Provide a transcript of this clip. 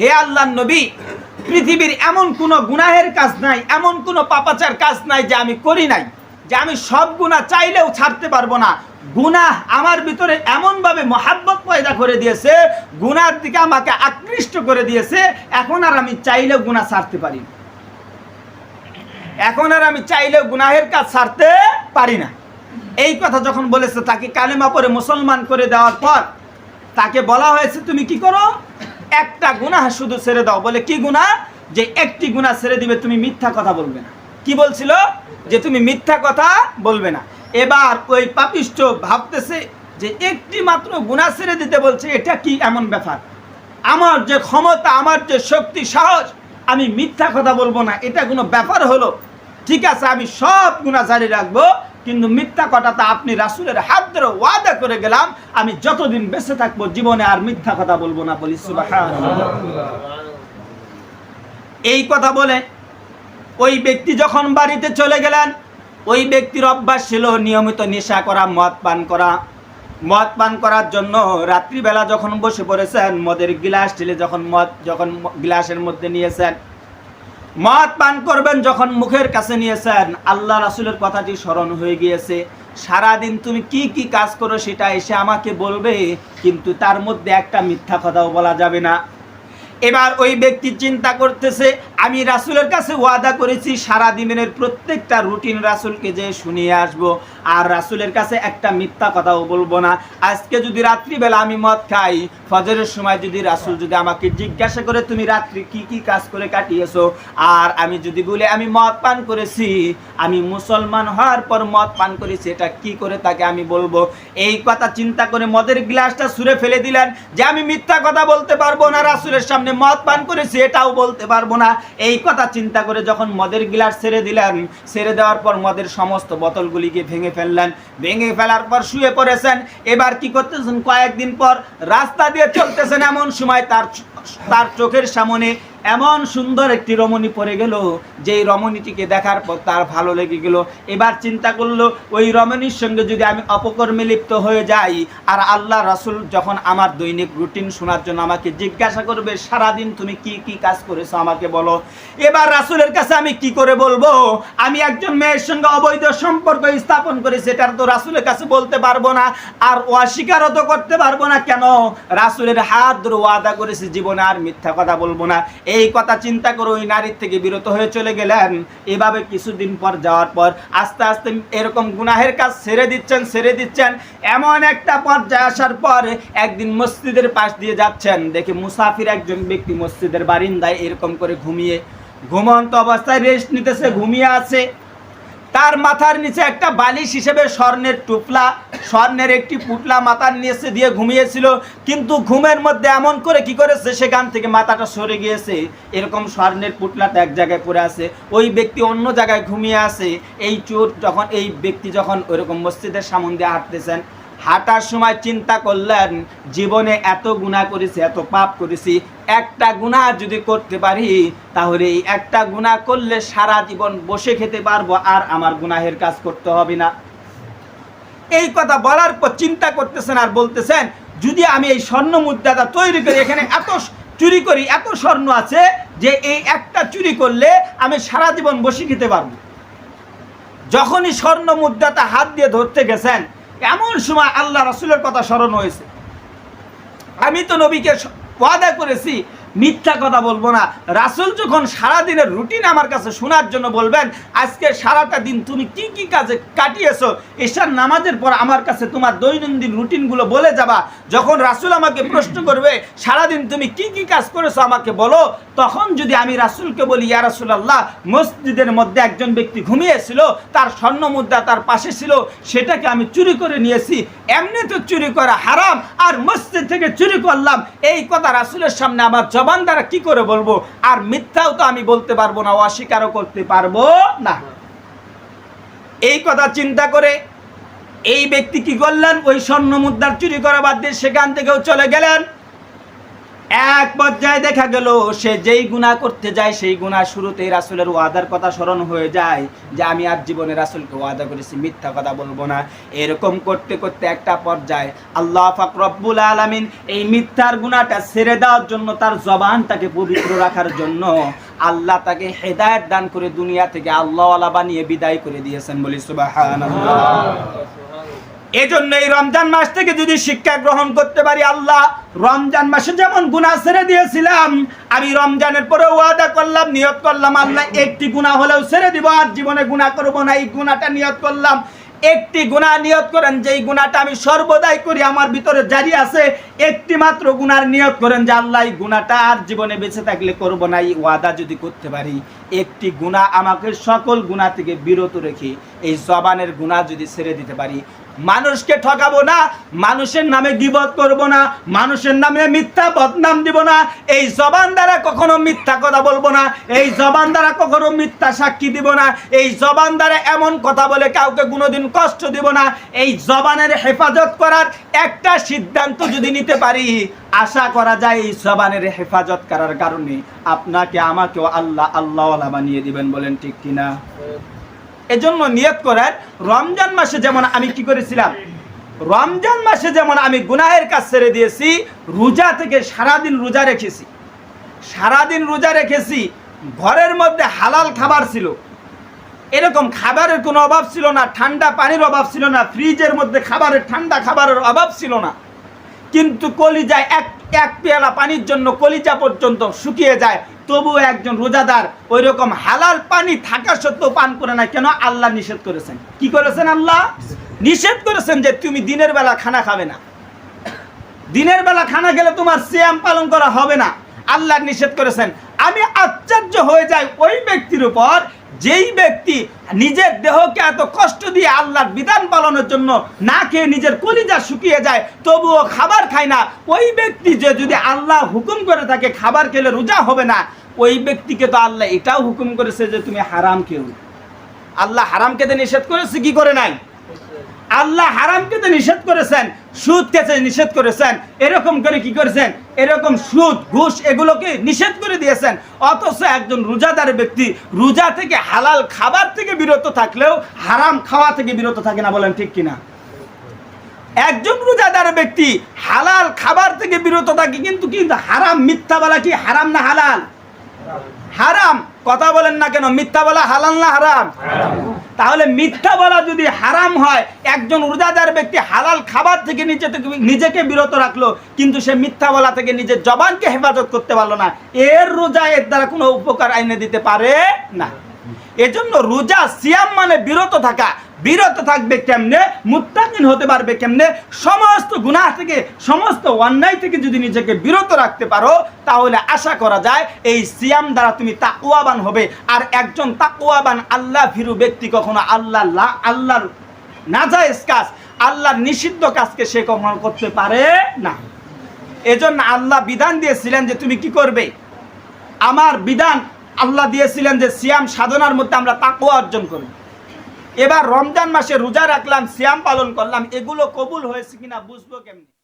হে আল্লাহ নবী, পৃথিবীর এমন কোনো গুনাহের কাজ নাই, এমন কোনো পাপাচার কাজ নাই যে আমি করি নাই, যে আমি সব গুণা চাইলেও ছাড়তে পারব না। গুনাহ আমার ভিতরে এমনভাবে মহাব্বত পয়দা করে দিয়েছে গুনার দিকে আমাকে আকৃষ্ট করে দিয়েছে, এখন আর আমি চাইলেও গুনাহ ছাড়তে পারি এখন আর আমি চাইলেও গুনাহের কাজ ছাড়তে পারি না। এই কথা যখন বলেছে, তাকে কালেমা পরে মুসলমান করে দেওয়ার পর তাকে বলা হয়েছে, তুমি কি করো? একটা গুনাহ শুধু ছেড়ে দাও। বলে কি গুনাহ? যে একটি গুনাহ ছেড়ে দিবে, তুমি মিথ্যা কথা বলবে না। কি বলছিল? যে তুমি মিথ্যা কথা বলবে না। এবার ওই পাপিষ্ট ভাবতেছে যে একটি মাত্র গুনাহ ছেড়ে দিতে বলছে, এটা কি এমন ব্যাপার? আমার যে ক্ষমতা, আমার যে শক্তি, সাহস, আমি মিথ্যা কথা বলব না। এটা কোনো ব্যাপার হলো? ঠিক আছে, আমি সব গুণা জারি রাখব। কিন্তু মিথ্যা কথাটা আপনি রাসুলের হাত ধরে ওয়াদা করে গেলাম, আমি যতদিন বেঁচে থাকব জীবনে আর মিথ্যা কথা বলব না বলি। এই কথা বলে ওই ব্যক্তি যখন বাড়িতে চলে গেলেন, ওই ব্যক্তির অভ্যাস ছিল নিয়মিত নেশা করা, মদ পান করা মদ পান করার জন্য রাত্রিবেলা যখন বসে পড়েছেন, মদের গিলাস ঢেলে যখন মদ, যখন গ্লাসের মধ্যে নিয়েছেন মদ পান করবেন যখন মুখের কাছে নিয়েছেন। আল্লাহ রাসুলের কথাটি স্মরণ হয়ে গিয়েছে। সারাদিন তুমি কি কি কাজ করো সেটা এসে আমাকে বলবে, কিন্তু তার মধ্যে একটা মিথ্যা কথাও বলা যাবে না। এবার ওই ব্যক্তি চিন্তা করতেছে, আমি রাসুলের কাছে ওয়াদা করেছি, সারা দিনের প্রত্যেকটা রুটিন রাসুলকে যে শুনিয়ে আসব। আর রাসুলের কাছে একটা মিথ্যা কথাও বলব না। আজকে যদি রাত্রিবেলা আমি মদ খাই, ফজরের সময় যদি রাসুল যদি আমাকে জিজ্ঞাসা করে, তুমি রাত্রি কি কি কাজ করে কাটিয়েছো? আর আমি যদি বলি, আমি মদ পান করেছি, আমি মুসলমান হওয়ার পর মদ পান করেছি, এটা কি করে তাকে আমি বলব? এই কথা চিন্তা করে মদের গ্লাসটা সুরে ফেলে দিলেন যে, আমি মিথ্যা কথা বলতে পারব না রাসুলের সামনে মদ পান করেছি, এটাও বলতে পারব না। এই কথা চিন্তা করে যখন মদের গিলাস ছেড়ে দিলেন, ছেড়ে দেওয়ার পর মদের সমস্ত বোতলগুলিকে ভেঙে ফেললেন। ভেঙে ফেলার পর শুয়ে পড়েছেন। এবার কি করতেছেন? কয়েকদিন পর রাস্তা দিয়ে চলতেছেন এমন সময় তার তার চোখের সামনে এমন সুন্দর একটি রমণী পড়ে গেল, যেই রমণীটিকে দেখার পর তার ভালো লেগে গেল। এবার চিন্তা করল, ওই রমণীর সঙ্গে যদি আমি অপকর্মে লিপ্ত হয়ে যাই, আর আল্লাহ রাসুল যখন আমার দৈনিক রুটিন শোনার জন্য আমাকে জিজ্ঞাসা করবে, সারাদিন তুমি কি কি কাজ করেছ আমাকে বলো? এবার রাসুলের কাছে আমি কি করে বলব? আমি একজন মেয়ের সঙ্গে অবৈধ সম্পর্ক স্থাপন করেছি এটা তো রাসুলের কাছে বলতে পারব না, আর অস্বীকারও তো করতে পারব না। কেন? রাসুলের হাত ধরে ওয়াদা করেছি, জীবনে আর মিথ্যা কথা বলব না। এই কথা চিন্তা করে ওই নারীর থেকে বিরত হয়ে চলে গেলেন। এভাবে কিছুদিন পর যাওয়ার পর আস্তে আস্তে এরকম গুনাহের কাজ ছেড়ে দিচ্ছেন ছেড়ে দিচ্ছেন। এমন একটা পর্যায়ে আসার পর একদিন মসজিদের পাশ দিয়ে যাচ্ছেন। দেখে মুসাফির একজন ব্যক্তি মসজিদের বারিন্দায় এরকম করে ঘুমিয়ে ঘুমন্ত অবস্থায় রেস্ট নিতেছে, ঘুমিয়ে আছে। তার মাথার নিচে একটা বালিশ হিসেবে স্বর্ণের টুপলা, স্বর্ণের একটি পুটলা মাথার নিচে দিয়ে ঘুমিয়েছিল। কিন্তু ঘুমের মধ্যে এমন করে কি করেছে? সেখান থেকে মাথাটা সরে গিয়েছে। এরকম স্বর্ণের পুটলাটা এক জায়গায় পড়ে আছে। ওই ব্যক্তি অন্য জায়গায় ঘুমিয়ে আছে। এই চোর যখন, এই ব্যক্তি যখন ওইরকম মসজিদের সামন দিয়ে হাঁটতেছেন হাঁটার সময় চিন্তা করলেন, জীবনে এত গুণা করেছি, এত পাপ করেছি, একটা গুণা যদি করতে পারি, তাহলে এই একটা গুণা করলে সারা জীবন বসে খেতে পারব আর আমার গুনাহের কাজ করতে হবে না। এই কথা বলার পর চিন্তা করতেছেন আর বলতেছেন, যদি আমি এই স্বর্ণ মুদ্রাটা তৈরি করি, এখানে এত চুরি করি, এত স্বর্ণ আছে যে এই একটা চুরি করলে আমি সারা জীবন বসে খেতে পারব। যখনই স্বর্ণ মুদ্রাটা হাত দিয়ে ধরতে গেছেন এমন সময় আল্লাহ রসুলের কথা স্মরণ হয়েছে। আমি তো নবীকে ওয়াদা করেছি মিথ্যা কথা বলব না। রাসুল যখন সারাদিনের রুটিন আমার কাছে শোনার জন্য বলবেন, আজকে সারাটা দিন তুমি কি কি কাজে কাটিয়েছো? এশার নামাজের পর আমার কাছে তোমার দৈনন্দিন রুটিনগুলো বলে যাবা। যখন রাসুল আমাকে প্রশ্ন করবে, সারাদিন তুমি কি কি কাজ করেছ আমাকে বলো তখন যদি আমি রাসুলকে বলি, ইয়া রাসুলাল্লাহ মসজিদের মধ্যে একজন ব্যক্তি ঘুমিয়েছিল, তার স্বর্ণ মুদ্রা তার পাশে ছিল, সেটাকে আমি চুরি করে নিয়েছি। এমনি তো চুরি করা হারাম, আর মসজিদ থেকে চুরি করলাম। এই কথা রাসুলের সামনে আমার জবান দ্বারা কি করে বলব? আর মিথ্যাও তো আমি বলতে পারব না, অস্বীকারও করতে পারব না। এই কথা চিন্তা করে এই ব্যক্তি কি করলেন? ওই স্বর্ণ মুদ্রার চুরি করা বাদ দিয়ে সেখান থেকেও চলে গেলেন। এক পর্যায়ে দেখা গেল, সে যেই গুনাহ করতে যায়, সেই গুনাহ শুরুতেই রাসূলের ওয়াদার কথা স্মরণ হয়ে যায় যে আমি আর জীবনে রাসূলকে ওয়াদা করেছি, মিথ্যা কথা বলব না। এরকম করতে করতে একটা পর্যায়ে আল্লাহ পাক রব্বুল আলামিন এই মিথ্যার গুনাহটা ছেড়ে দেওয়ার জন্য তার জবানটাকে পবিত্র রাখার জন্য আল্লাহ তাকে হেদায়েত দান করে দুনিয়া থেকে আল্লাহ আল্লাহওয়ালা বানিয়ে বিদায় করে দিয়েছেন বলি সুবহানাল্লাহ। এজন্য এই রমজান মাস থেকে যদি শিক্ষা গ্রহণ করতে পারি আল্লাহ, রমজান মাসে যেমন গুনাহ ছেড়ে দিয়েছিলাম, আমি রমজানের পরে ওয়াদা করলাম, নিয়ত করলাম, আল্লাহ একটি গুনাহ হলেও ছেড়ে দিব, আর জীবনে গুনাহ করব না, এই গুনাহটা নিয়ত করলাম। একটি গুনাহ নিয়ত করেন, যেই গুনাহটা আমি সর্বদাই করি, আমার ভিতরে জারি আছে, একটি মাত্র গুণার নিয়ত করেন যে আল্লাহ, এই গুনাহটা আর জীবনে বেঁচে থাকলে করব না, এই ওয়াদা যদি করতে পারি, একটি গুনাহ আমাকে সকল গুনাহ থেকে বিরত রেখে, এই জবানের গুনাহ যদি ছেড়ে দিতে পারি মানুষকে ঠকাবো না, মানুষের নামে গিবত করব না, মানুষের নামে মিথ্যা বদনাম দিব না, এই জবান দ্বারা কখনো মিথ্যা কথা বলব না, এই জবান দ্বারা কখনো মিথ্যা সাক্ষী দিব না, এই জবান দ্বারা এমন কথা বলে কাউকে কোনোদিন কষ্ট দিব না, এই জবানের হেফাজত করার একটা সিদ্ধান্ত যদি নিতে পারি, আশা করা যায় এই জবানের হেফাজত করার কারণে আপনাকে আমাকেও আল্লাহ আল্লাহওয়ালা বানিয়ে দিবেন বলেন ঠিক কিনা? এজন্য নিয়ত করেন, রমজান মাসে যেমন আমি কি করেছিলাম? রমজান মাসে যেমন আমি গুনাহের কাজ ছেড়ে দিয়েছি, রোজা থেকে সারাদিন রোজা রেখেছি। সারাদিন রোজা রেখেছি, ঘরের মধ্যে হালাল খাবার ছিল। এরকম খাবারের কোনো অভাব ছিল না, ঠান্ডা পানির অভাব ছিল না, ফ্রিজের মধ্যে খাবারের, ঠান্ডা খাবারের অভাব ছিল না। কিন্তু কলিজা এক এক পেয়ালা পানির জন্য কলিজা পর্যন্ত শুকিয়ে যায় তবু একজন রোজাদার ওই রকম হালাল পানি থাকা সত্ত্বেও পান করে না কেন আল্লাহ নিষেধ করেছেন? কি করেছেন আল্লাহ? নিষেধ করেছেন যে তুমি দিনের বেলা খানা খাবে না। দিনের বেলা খানা খেলে তোমার শ্যাম পালন করা হবে না। আল্লাহ নিষেধ করেছেন। আমি আশ্চর্য হয়ে যাই ওই ব্যক্তির উপর, যেই ব্যক্তি নিজের দেহকে এত কষ্ট দিয়ে আল্লাহর বিধান পালনের জন্য না খেয়ে নিজের কলিজা শুকিয়ে যায়, তবুও খাবার খায় না। ওই ব্যক্তি যে যদি আল্লাহ হুকুম করে থাকে, খাবার খেলে রোজা হবে না। ওই ব্যক্তিকে তো আল্লাহ এটাও হুকুম করেছে যে তুমি হারাম খেও আল্লাহ হারাম খেতে নিষেধ করেছে, কি করে নাই? আল্লাহ হারাম খেতে নিষেধ করেছেন সুদ খেতে নিষেধ করেছেন, এরকম করে কি করেছেন? এরকম সুদ, ঘুষ এগুলোকে নিষেধ করে দিয়েছেন। অথচ একজন রোজাদার ব্যক্তি রোজা থেকে হালাল খাবার থেকে বিরত থাকলেও হারাম খাওয়া থেকে বিরত থাকে না বলেন ঠিক কিনা? একজন রোজাদার ব্যক্তি হালাল খাবার থেকে বিরত থাকে কিন্তু কিন্তু হারাম মিথ্যা বলা কি হারাম না হালাল? হারাম কথা বলেন না কেন মিথ্যা বলা হালাল না হারাম? তাহলে মিথ্যা বলা যদি হারাম হয় একজন রোজাদার ব্যক্তি হালাল খাবার থেকে নিজে নিজেকে বিরত রাখল কিন্তু সে মিথ্যা বলা থেকে নিজের জবানকে হেফাজত করতে পারল না এর রোজা এর দ্বারা কোনো উপকার আইনে দিতে পারে না। এজন্য রোজা সিয়াম মানে বিরত থাকা বিরত থাকবে কেমনে? মুত্তাকিন হতে পারবে কেমনে? সমস্ত গুনাহ থেকে, সমস্ত অন্যায় থেকে যদি নিজেকে বিরত রাখতে পারো, তাহলে আশা করা যায় এই সিয়াম দ্বারা তুমি তাকুয়াবান হবে। আর একজন তাকুয়াবান আল্লাহ ভীরু ব্যক্তি কখনো আল্লাহ আল্লাহর নাজায়েজ কাজ, আল্লাহর নিষিদ্ধ কাজকে সে কখনো করতে পারে না। এজন্য আল্লাহ বিধান দিয়েছিলেন যে তুমি কি করবে? আমার বিধান আল্লাহ দিয়েছিলেন যে সিয়াম সাধনার মধ্যে আমরা তাকুয়া অর্জন করব। এবার রমজান মাসে রোজা রাখলাম শ্যাম পালন করলাম এগুলো কবুল হয়েছে কিনা বুঝব কেমনি?